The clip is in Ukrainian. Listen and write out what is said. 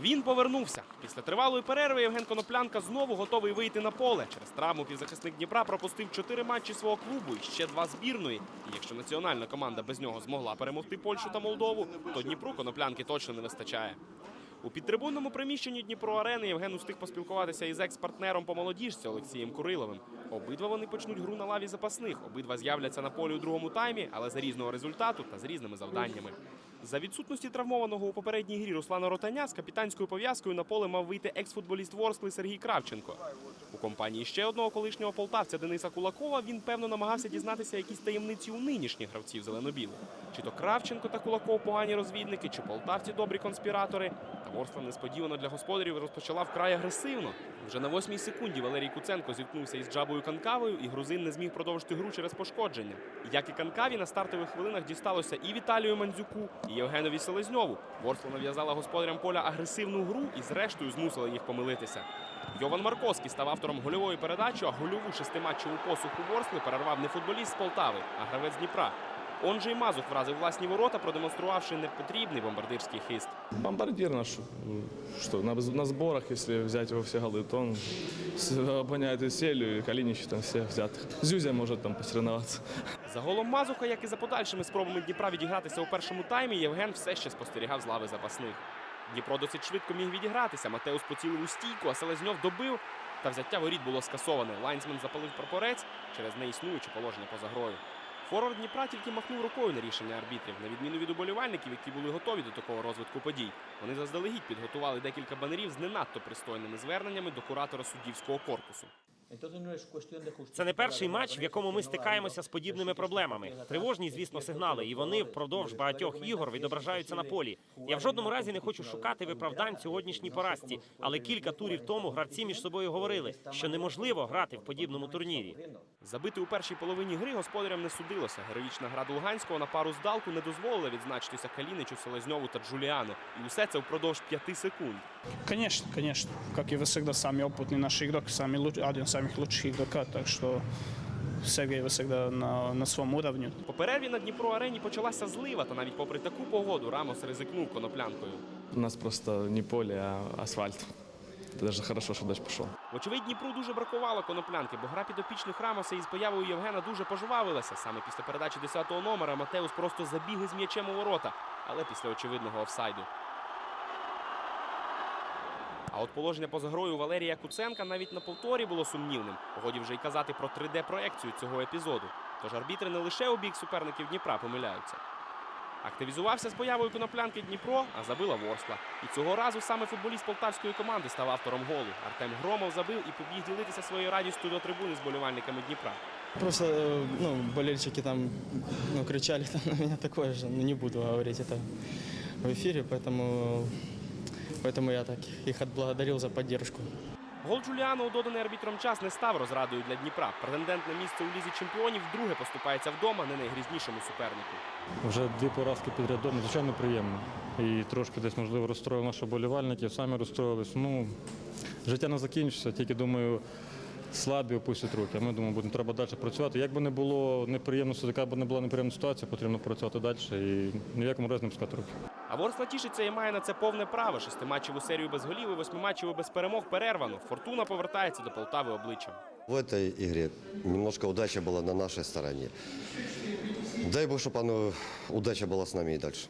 Він повернувся. Після тривалої перерви Євген Коноплянка знову готовий вийти на поле. Через травму півзахисник Дніпра пропустив чотири матчі свого клубу і ще два збірної. І якщо національна команда без нього змогла перемогти Польщу та Молдову, то Дніпру коноплянки точно не вистачає. У підтрибунному приміщенні Дніпро Арени Євген устиг поспілкуватися із екс-партнером по молодіжці Олексієм Куриловим. Обидва вони почнуть гру на лаві запасних. Обидва з'являться на полі у другому таймі, але за різного результату та з різними завданнями. За відсутності травмованого у попередній грі Руслана Ротаня з капітанською пов'язкою на поле мав вийти екс-футболіст Ворскли Сергій Кравченко. У компанії ще одного колишнього полтавця Дениса Кулакова він певно намагався дізнатися якісь таємниці у нинішніх гравців зеленобілих. Чи то Кравченко та Кулаков погані розвідники, чи полтавці добрі конспіратори. Та Ворскла несподівано для господарів розпочала вкрай агресивно. Вже на восьмій секунді Валерій Куценко зіткнувся із Джабою Канкавою, і грузин не зміг продовжити гру через пошкодження. Як і Канкаві, на стартових хвилинах дісталося і Віталію Мандзюку, і Євгенові Селезньову. Ворскла нав'язала господарям поля агресивну гру і, зрештою, змусила їх помилитися. Йован Марковський став автором гольової передачі, а гольову шестиматчеву посуху Ворскли перервав не футболіст з Полтави, а гравець Дніпра. Он же й Мазух вразив власні ворота, продемонструвавши непотрібний бомбардирський хист. Бомбардир наш, что на, на сборах, если взять его все голы, то он с- обгоняет и Селю, и Калинич, там всех взятых. Зюзя может там посоревноваться. За голом Мазуха, як і за подальшими спробами Дніпра відігратися у першому таймі, Євген все ще спостерігав з лави запасних. Дніпро досить швидко міг відігратися. Матеус поцілив у стійку, а Селезньов добив. Та взяття воріт було скасоване. Лайнсмен запалив прапорець через неіснуюче положення поза грою. Форвард Дніпра тільки махнув рукою на рішення арбітрів, на відміну від уболівальників, які були готові до такого розвитку подій. Вони заздалегідь підготували декілька банерів з не надто пристойними зверненнями до куратора суддівського корпусу. Це не перший матч, в якому ми стикаємося з подібними проблемами. Тривожні, звісно, сигнали, і вони впродовж багатьох ігор відображаються на полі. Я в жодному разі не хочу шукати виправдань сьогоднішній поразці, але кілька турів тому гравці між собою говорили, що неможливо грати в подібному турнірі. Забити у першій половині гри господарям не судилося. Героїчна гра Долганського на пару здалку не дозволила відзначитися Каліничу, Селезньову та Джуліану. І усе це впродовж п'яти секунд. Конечно, конечно. Как и всегда, самый опытный наш игрок, самый луч- один из самых лучших игрока, так что Сергей всегда на, на своем уровне. По перерві на Дніпро арені почалася злива, та навіть попри таку погоду Рамос ризикнув коноплянкою. У нас просто не поле, а асфальт. Даже хорошо, что дождь пошел. Вочевидь, Дніпру дуже бракувало коноплянки, бо гра підопічних Рамоса із появою Євгена дуже пожвавилася. Саме після передачі 10-го номера Матеус просто забіг із м'ячем у ворота, але після очевидного офсайду. А от положення поза грою Валерія Куценка навіть на повторі було сумнівним. Годі вже й казати про 3D-проекцію цього епізоду. Тож арбітри не лише у бік суперників Дніпра помиляються. Активізувався з появою коноплянки Дніпро, а забила Ворскла. І цього разу саме футболіст полтавської команди став автором голу. Артем Громов забив і побіг ділитися своєю радістю до трибуни з болівальниками Дніпра. Просто, э, ну, болельщики там, ну, кричали там на меня такое же, ну, не буду говорить это в эфире, поэтому, поэтому я так їх відблагодарив за підтримку. Гол Джуліану у доданий арбітром час не став розрадою для Дніпра. Претендент на місце у лізі чемпіонів вдруге поступається вдома не найгрізнішому супернику. Вже дві поразки підряд дома, звичайно, приємно. І трошки десь, можливо, розстроїв наших болівальників, самі розстроїлись. Ну, життя не закінчиться, тільки думаю, слабі опустять руки. А ми думаємо, будемо треба далі працювати. Як би не було неприємно, яка б не була неприємна ситуація, потрібно працювати далі і ні в якому разі не пускати руки. А Ворскла тішиться і має на це повне право. Шестиматчеву серію без голів і восьмиматчеву без перемог перервано. Фортуна повертається до Полтави обличчям. В этой игре немножко удача была на нашей стороне. Дай Бог, чтобы оно, удача была с нами и дальше.